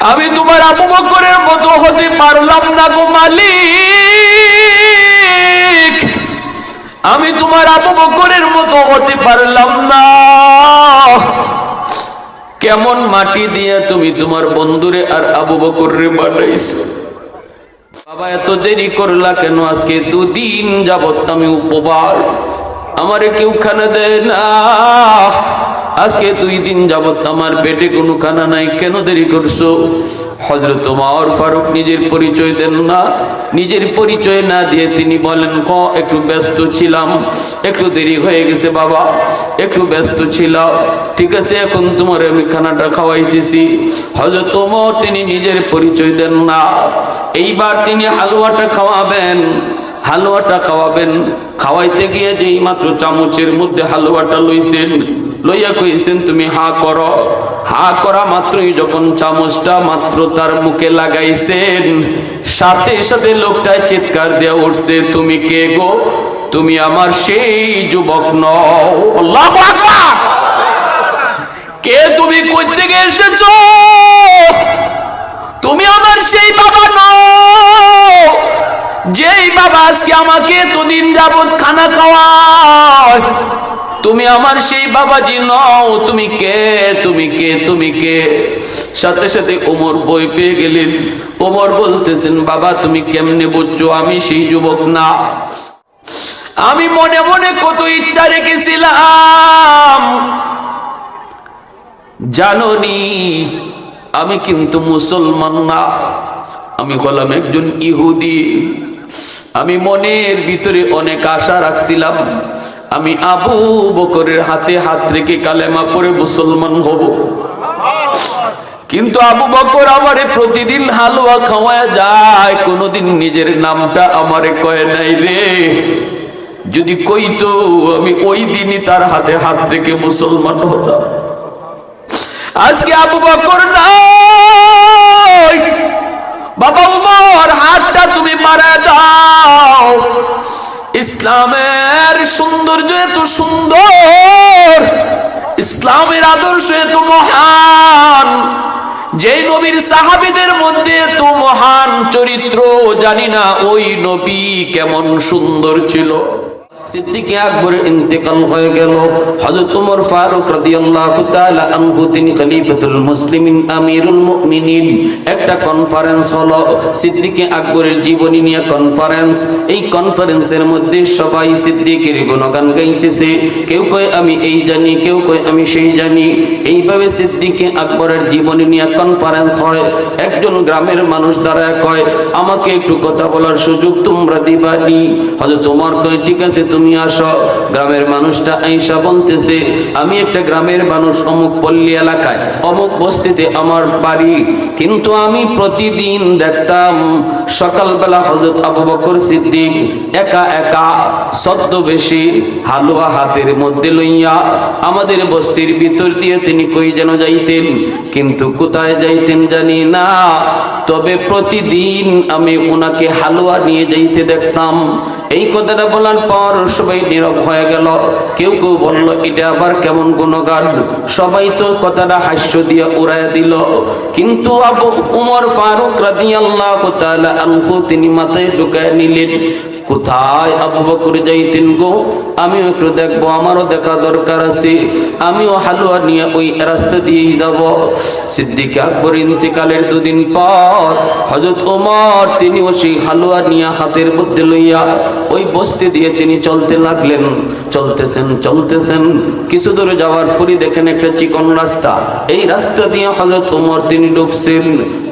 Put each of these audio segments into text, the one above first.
আমি তোমার আবু বকরের মতো হতে পারলাম না গো মালিক। আমি তোমার আবু বকরের মতো হতে পারলাম না। কেমন মাটি দিয়ে তুমি তোমার বন্ধুরে আর আবু বকরে বানাইছো? বাবা, এত দেরি করলা কেন? আজকে দুদিন যাবত আমি উপবার আমারে কেউ খানা দেয় না। আজকে দুই দিন যাবৎ আমার পেটে কোনো খানা নাই, কেন দেরি করছ? হজরত মাওয়ার ফারুক নিজের পরিচয় দেন না। নিজের পরিচয় না দিয়ে তিনি বলেন, ক, একটু ব্যস্ত ছিলাম, একটু দেরি হয়ে গেছে বাবা, একটু ব্যস্ত ছিলাম। ঠিক আছে, এখন তোমার আমি খানাটা খাওয়াইতেছি। হজরত ওমর তিনি নিজের পরিচয় দেন না। এইবার তিনি হালুয়াটা খাওয়াবেন হালুয়াটা খাওয়াবেন। খাওয়াইতে গিয়ে যেই মাত্র চামচের মধ্যে হালুয়াটা লইছেন লইয়া কইছেন, তুমি হা করো। হা করা মাত্রই যখন চামচটা মাত্র তার মুখে লাগাইছেন, সাথে সাথে লোকটায় চিৎকার দেওয়া উঠছে, তুমি কে গো? তুমি আমার সেই যুবক নও। আল্লাহু কে তুমি কই থেকে এসেছ? তুমি আমার সেই বাবা নও। যেই বাবা আজকে আমাকে এতদিন যাবত খানা খাওয়ায়। তুমি আমার সেই বাবাজি নও, তুমি কে তুমি কে তুমি কে? সাথে সাথে ওমর বই পেয়ে গেলেন। ওমর বলতেছেন, বাবা, তুমি কেমনে বুঝছ? আমি সেই যুবক না। আমি মনে মনে কত ইচ্ছা রেখেছিলাম। জাননি, আমি কিন্তু মুসলমান না। আমি হলাম একজন ইহুদি। আমি মনের ভিতরে অনেক আশা রাখছিলাম। আমি আবু বকরের হাতে হাত রেখে কালেমা পরে মুসলমান হব। কিন্তু আবু বকর আমারে প্রতিদিন হালুয়া খাওয়া যায়, কোনোদিন নিজের নামটা আমারে কয় নাই রে। যদি কইতো আমি ওই দিনই তার হাতে হাত রেখে মুসলমান হতাম। আজকে আবু বকর নাই। বাবা উমর হাতটা তুমি মারা দাও। ইসলামের সৌন্দর্য এত সুন্দর, ইসলামের আদর্শ এত মহান যে নবীর সাহাবিদের মধ্যে এত মহান চরিত্র জানি না ওই নবী কেমন সুন্দর ছিল। সিদ্দিকে আকবরের ইন্তেকাল হয়ে গেল। হযরত ওমর ফারুক রাদিয়াল্লাহু তাআলা আনহু, তিনি খলিফাতুল মুসলিমিন, আমিরুল মুমিনিন। একটা কনফারেন্স হলো সিদ্দিকে আকবরের জীবনী নিয়ে কনফারেন্স এই কনফারেন্সের মধ্যে সবাই সিদ্দিকের গুণগান গাইতেছে। কেউ কয়, আমি এই জানি কেউ কয়, আমি সেই জানি এইভাবে সিদ্দিকে আকবরের জীবনী নিয়ে কনফারেন্স হয়। একজন গ্রামের মানুষ দাঁড়ায় কয়, আমাকে একটু কথা বলার সুযোগ তোমরা দিবানি হয়তো তোমার কয়, ঠিক আছে তুমি আসো। গ্রামের মানুষটা আইসা বলতেছে, আমি একটা গ্রামের মানুষ অমুক পল্লী এলাকায়, অমুক বস্তিতে আমার বাড়ি। কিন্তু আমি প্রতিদিন দেখতাম সকালবেলা হজরত আবু বকর সিদ্দিক একা একা ছদ্মবেশী হালুয়া হাতের মধ্যে লইয়া আমাদের বস্তির ভিতর দিয়ে তিনি কই যেন যাইতেন। কিন্তু কোথায় যাইতেন জানি না। তবে প্রতিদিন আমি ওনাকে হালুয়া নিয়ে যাইতে দেখতাম। এই কথাটা বলার পর সবাই নীরব হয়ে গেল। কেউ কেউ বলল, এটা আবার কেমন গুণগান? সবাই তো কথাটা হাস্য দিয়ে উড়ায় দিল। কিন্তু আবু উমর ফারুক রাদিয়াল্লাহু তাআলা আনহু তিনি মাথায় ঢুকায় নিলেন। কোথায় আবু বকর যাইতেন গো? আমিও একটু দেখব, আমারও দেখা দরকার আছে। আমিও হালুয়া নিয়ে ওই রাস্তা দিয়েই যাব। সিদ্দিক আকবর ইন্তেকালের দুদিন পর হজরত ওমর, তিনিও সেই হালুয়া নিয়ে হাতের মধ্যে লইয়া ওই বস্তি দিয়ে তিনি চলতে লাগলেন। চলতেছেন চলতেছেন। কিছু দূরে যাওয়ার পরই দেখেন একটা চিকন রাস্তা। এই রাস্তা দিয়ে হজরত ওমর তিনি ঢুকছেন।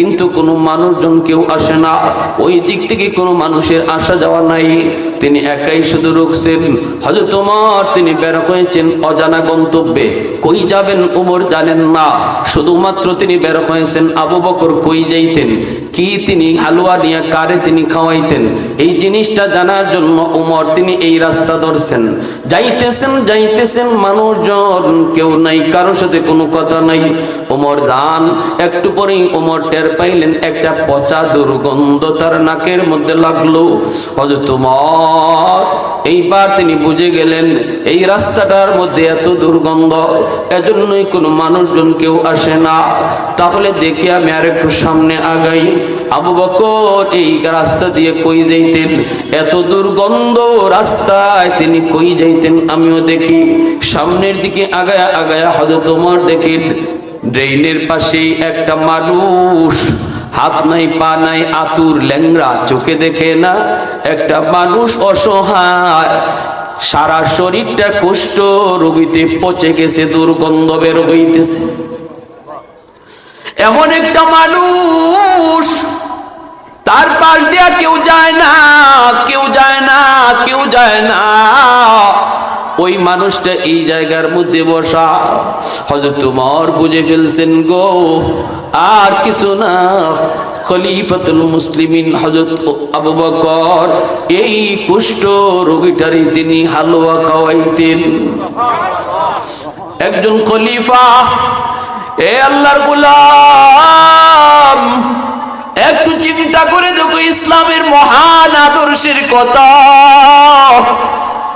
কিন্তু কোনো মানুষজন কেউ আসে না। ওই দিক থেকে কোনো মানুষের আসা যাওয়া নাই। তিনি একাই শুধু রুখছেন। হয়তো তোমার তিনি বের হয়েছেন অজানা গন্তব্যে। কই যাবেন উমর জানেন না। শুধুমাত্র তিনি বের হয়েছেন আবু বকর কই যাইতেন? কি তিনি হালুয়া নিয়ে কারে তিনি খাওয়াইতেন? এই জিনিসটা জানার জন্য উমর তিনি এই রাস্তা ধরছেন। যাইতেছেন যাইতেছেন, মানুষজন কেউ নাই, কারোর সাথে কোনো কথা নাই। ওমর দান, একটু পরেই ওমর টের পাইলেন, একটা পচা দুর্গন্ধ তার নাকের মধ্যে লাগল। হজরত ওমর, এইবার তিনি বুঝে গেলেন, এই রাস্তাটার মধ্যে এত দুর্গন্ধ, এজন্যই কোনো মানুষজন কেউ আসে না। তাহলে দেখি আমি আর একটু সামনে আগাই। আবু বকর এই রাস্তা দিয়ে কই যাইতেন? এত দুর্গন্ধ রাস্তায় তিনি কই যাইতেন? আমিও দেখি। সামনের দিকে আগায়া আগায়া হজরত ওমর দেখেন ড্রেইনের পাশেই একটা মানুষ, হাত নাই, পা নাই, আতুর ল্যাংরা চোখে দেখে না, একটা মানুষ অসহায়। সারা শরীরটা কুষ্ঠ, রোগীতে পচে গেছে, দুর্গন্ধ বের হইতেছে। এমন একটা মানুষ, তার পাশ দিয়া কেউ যায় না, কেউ যায় না, কেউ যায় না। ওই মানুষটা এই জায়গার মধ্যে বসা। হয়তো তোমার বুঝে ফেলছেন গো, আর কিছু না। খলিফাতুল মুসলিমিন হজরত এই রোগীটারই তিনি হালুয়া খাওয়াইতেন। একজন খলিফা, এ আল্লাহর গোলাম, একটু চিন্তা করে দেখো ইসলামের মহান আদর্শের কথা।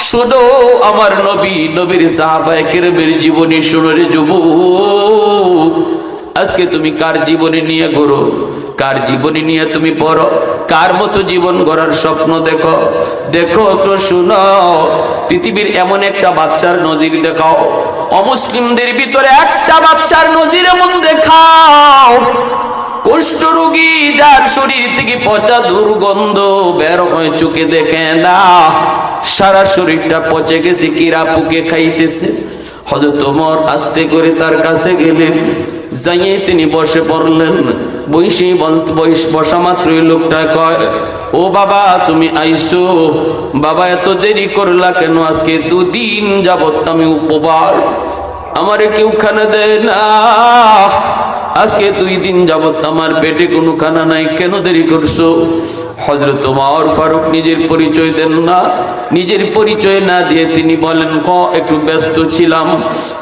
শুধু আমার নবী, নবীর সাহাবায়ে কেরামের জীবনী শুনে রে যুবক। আজকে তুমি কার জীবনী নিয়ে ঘোরো? কার জীবনী নিয়ে তুমি পড়ো? কার মতো জীবন গড়ার স্বপ্ন দেখো? দেখো তো শুনো। পৃথিবীর এমন একটা বাদশার নজির দেখাও। অমুসলিমদের ভিতরে একটা বাদশার নজির এমন দেখাও। কুষ্ঠ রোগী, যার শরীর থেকে পচা দুর্গন্ধ বের হয়, চোখে দেখে না। সারা শরীরটা পচে গেছে, কিরা পুকে খাইতেছে। হজরত ওমর আস্তে করে তার কাছে গেলেন। যাইয়ে তিনি বসে পড়লেন। বৈশি বসা মাত্রই লোকটা কয়, ও বাবা, তুমি আইসো। বাবা, এত দেরি করলা কেন? আজকে দুদিন যাবত আমি উপবার আমারে কেউ খানা দেয় না। আজকে দুই দিন যাবত আমার পেটে কোনো খানা নাই। কেন দেরি করছ? হজরত ওমর ফারুক নিজের পরিচয় দেন না। নিজের পরিচয় না দিয়ে তিনি বলেন ক একটু ব্যস্ত ছিলাম,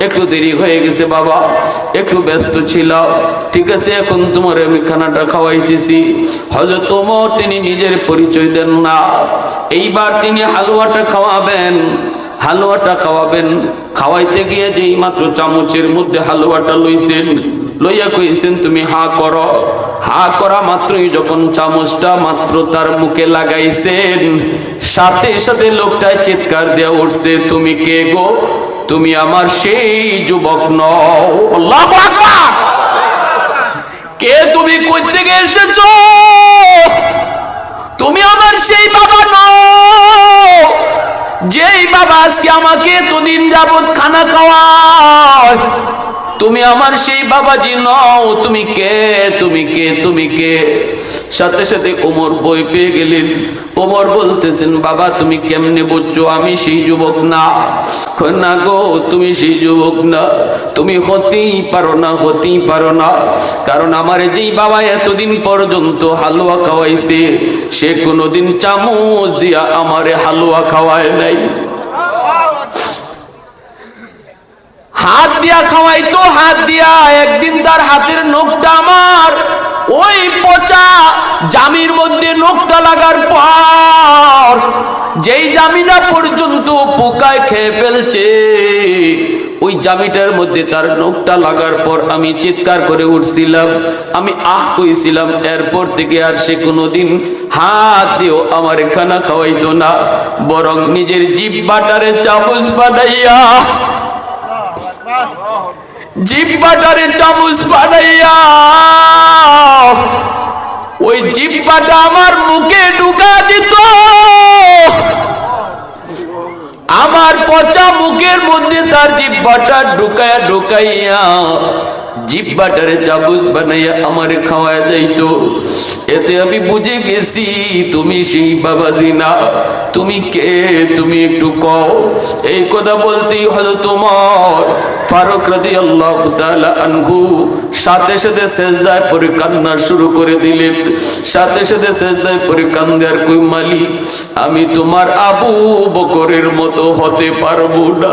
একটু দেরি হয়ে গেছে বাবা, একটু ব্যস্ত ছিলাম। ঠিক আছে, এখন তোমার আমি খানাটা খাওয়াইতেছি। হজরত ওমর তিনি নিজের পরিচয় দেন না। এইবার তিনি হালুয়াটা খাওয়াবেন। হালুয়াটা খাওয়াবেন। খাওয়াইতে গিয়ে যেই মাত্র চামচের মধ্যে হালুয়াটা লইছেন, লইয়া কইছেন, তুমি হা করো। হা করা মাত্রই যখন চামচটা মাত্র তার মুখে লাগাইছেন, সাথে সাথে লোকটা চিৎকার দিয়ে উঠছে, তুমি কে গো? তুমি আমার সেই যুবক নও। কে তুমি কই থেকে এসেছ? তুমি আমার সেই বাবা নও। যেই বাবা আজকে আমাকে এতদিন যাবত খানা খাওয়ায় তুমি আমার সেই বাবাজি নও, তুমি কে তুমি কে তুমি কে? সাথে সাথে ওমর বই পেয়ে গেলেন। ওমর বলতেছেন, বাবা, তুমি কেমনে বুঝছ? আমি সেই যুবক না। না গো, তুমি সেই যুবক না। তুমি হতেই পারো না, হতেই পারো না। কারণ আমার যেই বাবা এতদিন পর্যন্ত হালুয়া খাওয়াইছে, সে কোনোদিন চামচ দিয়া আমারে হালুয়া খাওয়ায় নাই। হাত দিয়া খাওয়াইতো হাত দিয়া, একদিন তার হাতের নখটা আমার। ওই পচা জামির মধ্যে নখটা লাগার পর, যেই জামিনা পর্যন্ত পোকায় খেয়ে ফেলছে, ওই জামিটার মধ্যে তার নখটা লাগার পর আমি চিৎকার করে উঠছিলাম। আমি আহ কইছিলাম, এরপর থেকে আর সে কোনোদিন হাত দিয়েও আমার খানা খাওয়াইতো না, বরং নিজের জিভ বাটারে চামচ বানাইয়া জিব্বাটারে চামচ বানাইয়া, ওই জিব্বাটা আমার মুখে ঢুকা দিত। আমার পচা মুখের মধ্যে তার জিব্বাটা ঢুকাইয়া ঢুকাইয়া জিব্বাটারে চাবুস বানাইয়া আমারে খাওয়ায় যাইতো। এতে আমি বুঝে গেছি, তুমি সেই বাবাজি না তুমি কে, তুমি একটু কও। এই কথা বলতেই হলো তোমার ফারুক রাদি আল্লাহ আনহু সাথে সাথে সেজদায় পরে কান্না শুরু করে দিলেন। সাথে সাথে সেজদায় পরে কান্দার কই মালি আমি তোমার আবু বকরের মতো হতে পারব না।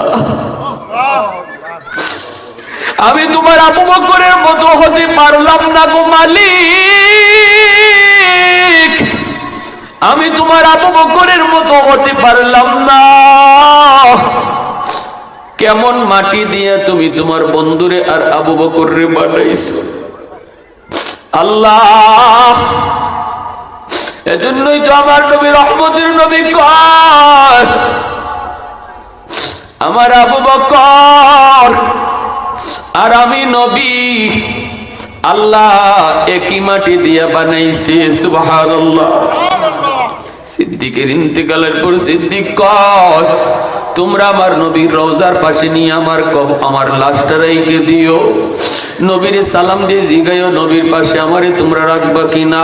আমি তোমার আবু বকরের মতো হতে পারলাম না গো মালিক। আমি তোমার আবু বকরের মতো হতে পারলাম না। কেমন মাটি দিয়ে তুমি তোমার বন্ধুরে আর আবু বকরে বানাইছো? আল্লাহ, এজন্যই তো আমার নবী রহমতের নবী কয়, আমার আবু বকর আর আমি নবী। আল্লাহ একই মাটি দিয়া বানাইছি, সুবহানাল্লাহ। সিদ্দিকের ইন্তেকালের পর সিদ্দিক কয়, তোমরা আমার নবীর রওজার পাশে নিয়ে আমার আমার লাশটা রাইকে দিও। নবীর সালাম দিয়ে জিগাইও, নবীর পাশে আমারে তোমরা রাখবা কিনা?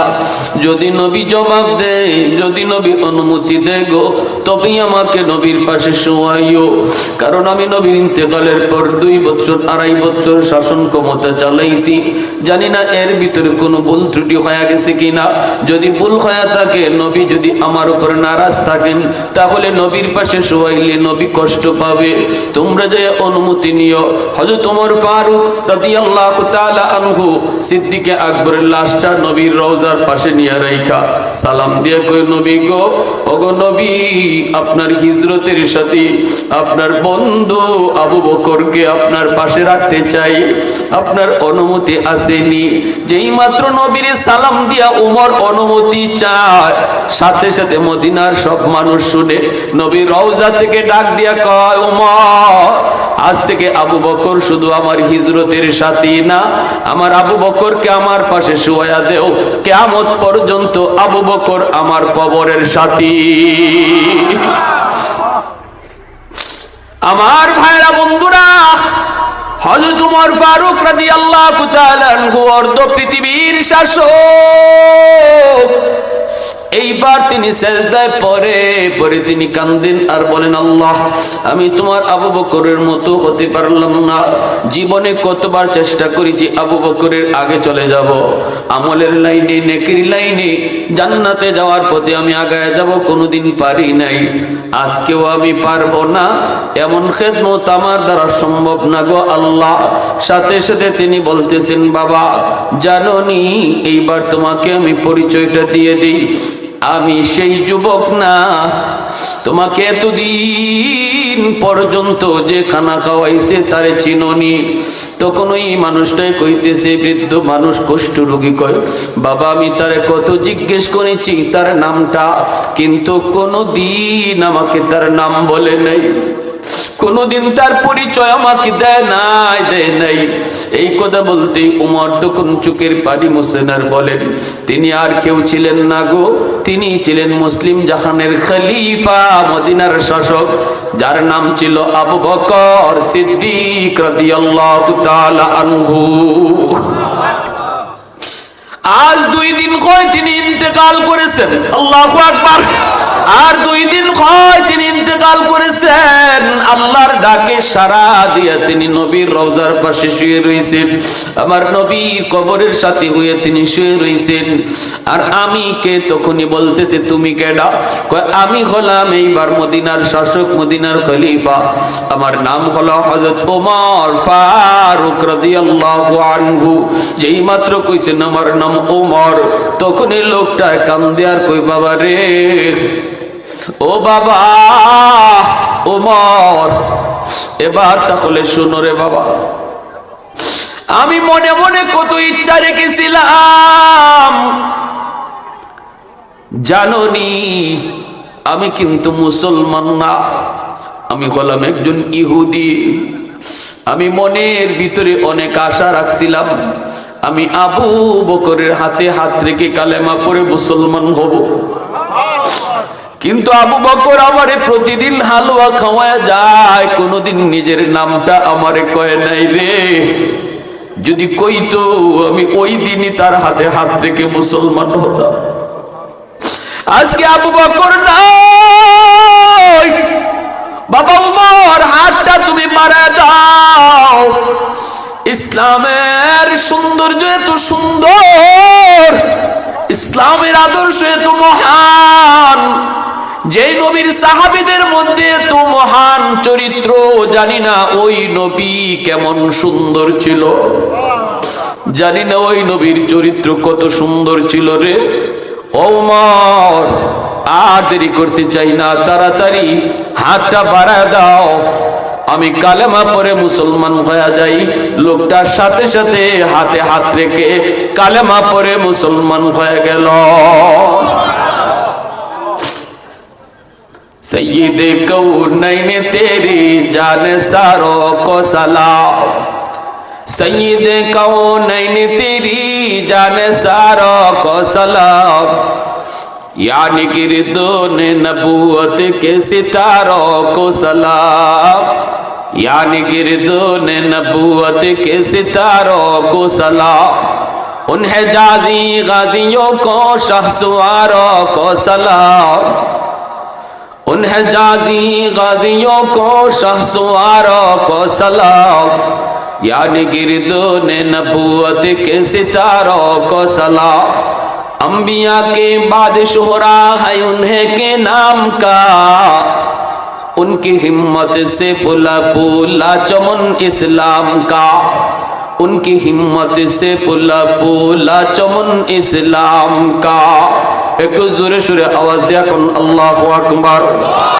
যদি নবী জবাব দেয়, যদি নবী অনুমতি দেয় গো, তবেই আমাকে নবীর পাশে শোয়াইও। কারণ আমি নবীর ইন্তেকালের পর দুই বছর, আড়াই বছর শাসন ক্ষমতা চালাইছি। জানি না এর ভিতরে কোনো ভুল ত্রুটি হয়ে গেছে কিনা। যদি ভুল হয়ে থাকে, নবী যদি আমার উপরে নারাজ থাকেন, তাহলে নবীর পাশে শোয়াইলে নবী কষ্ট পাবে। তোমরা যে অনুমতি নিও, হযরত ওমর ফারুক রাদিয়াল্লাহু তাআলা আনহু সিদ্দিকে আকবরের লাশটা নবীর রওজার পাশে নিয়ে রাইখা। সালাম দিয়ে কই নবী গো, ওগো নবী, আপনার হিজরতের সাথে আপনার বন্ধু আবু বকরকে আপনার পাশে রাখতে চাই। আপনার অনুমতি আসেনি। যেই মাত্র নবীর সালাম দিয়া উমর অনুমতি চায়, সাথে সাথে মদিনার সব মানুষ শুনে নবীর রওজা থেকে ডাক দিয়া কয়, উমর আজ থেকে আবু বকর শুধু আমার হিজরতের সাথী না, আমার আবু বকরকে আমার পাশে শুয়াইয়া দেও। কেয়ামত পর্যন্ত আবু বকর আমার কবরের সাথী। আমার ভাইরা বন্ধুরা, হযরত উমর ফারুক রাদিয়াল্লাহু তাআলা অর্ধ পৃথিবীর শাসক। এইবার তিনি সেজদায় পরে পরে তিনি কান্দেন আর বলেন, আল্লাহ, আমি তোমার আবু বকরের মতো হতে পারলাম না। জীবনে কতবার চেষ্টা করেছি আবু বকরের আগে চলে যাব। আমলের লাইনে, নেকির লাইনে, জান্নাতে যাওয়ার পথে আমি আগায় যাব, কোনোদিন পারি নাই। আজকেও আমি পারব না। এমন খেদমত আমার দ্বারা সম্ভব না গো আল্লাহ। সাথে সাথে তিনি বলতেছেন, বাবা, জাননি, এইবার তোমাকে আমি পরিচয়টা দিয়ে দিই। আমি সেই যুবক না। তোমাকে এতদিন পর্যন্ত যে খানা খাওয়াইছে তারে চিননি। তখন ওই মানুষটাই কইতেছে, বৃদ্ধ মানুষ কষ্ট রোগী কয়, বাবা, আমি তারে কত জিজ্ঞেস করেছি তার নামটা, কিন্তু কোনো দিন আমাকে তার নাম বলে নাই। কোনদিন তার পরিচয় আমাকে দেয় নাই দেয় নাই। এই কথা বলতে উমর তখন চুকের পানি মুসেনার বলেন, তিনি আর কেউ ছিলেন না গো। তিনি ছিলেন মুসলিম জাহানের খলিফা, মদিনার শাসক, যার নাম ছিল আবু বকর সিদ্দিক আজ দুই দিন কয় তিনি ইন্তেকাল করেছেন? আল্লাহু আকবার। আর দুই দিন ডাকে সারা দিয়া তিনি নবীর রওজার পাশে শুয়ে রইছেন। আমার নবীর কবরের সাথে হয়ে তিনি শুয়ে রইছেন। আর আমি কে তখনই বলতেছে, তুমি কেডা? আমি হলাম এইবার মদিনার শাসক, মদিনার খলিফা। আমার নাম হলো হযরত ওমর ফারুক রাদিয়াল্লাহু আনহু। যেই মাত্র কইছেন আমার নাম ওমর তখনই লোকটা কান্দে আর কই বাবা রে, ও বাবা, ওমর এবার তাহলে শুনো রে বাবা। আমি মনে মনে কত ইচ্ছা রেখেছিলাম। জাননি, আমি কিন্তু মুসলমান না। আমি হলাম একজন ইহুদি। আমি মনের ভিতরে অনেক আশা রাখছিলাম। আমি আবু বকরের হাতে হাত রেখে কালেমা পরে মুসলমান হব। কিন্তু আবু বকর আমারে প্রতিদিন হালুয়া খাওয়া যায়। কোনোদিন নিজের নামটা আমারে কয় নাই রে। যদি কইতো আমি ওই দিনই তার হাতে হাত রেখে মুসলমান হতাম। আজকে আবু বকর নাই। বাবা উমর হাতটা তুমি মারা দাও। ইসলামের সৌন্দর্য এত সুন্দর, ইসলামের আদর্শ এত মহান যে নবীর সাহাবিদের মধ্যে এত মহান চরিত্র, জানি না ওই নবী কেমন সুন্দর ছিল। জানি না ওই নবীর চরিত্র কত সুন্দর ছিল রে। ওমর আর দেরি করতে চাই না, তাড়াতাড়ি হাতটা বাড়ায় দাও। আমি কালেমা পরে মুসলমান হয়ে যাই লোকটার সাথে সাথে হাতে হাত রেখে কালেমা পরে মুসলমান হয়ে গেল سید کونین تیری جان ساروں کو سلام سید کونین تیری جان ساروں کو سلام یعنی گردون نبوت کے ستاروں کو سلام یعنی گردون نبوت کے ستاروں کو سلام ان حجازی غازیوں کو شہ سواروں کو سلا ان حجازی غازیوں کو شہ سواروں کو سلا یعنی گردون نبوت کے ستاروں کو سلا انبیاء کے بعد شہرہ ہے انہیں کے نام کا۔ उनकी हिम्मत से पुला पुला चमन इस्लाम का उनकी हिम्मत से पुला पुला चमन इस्लाम का एक जोरे सुरे आवाज दिया कौन अल्लाह अकबर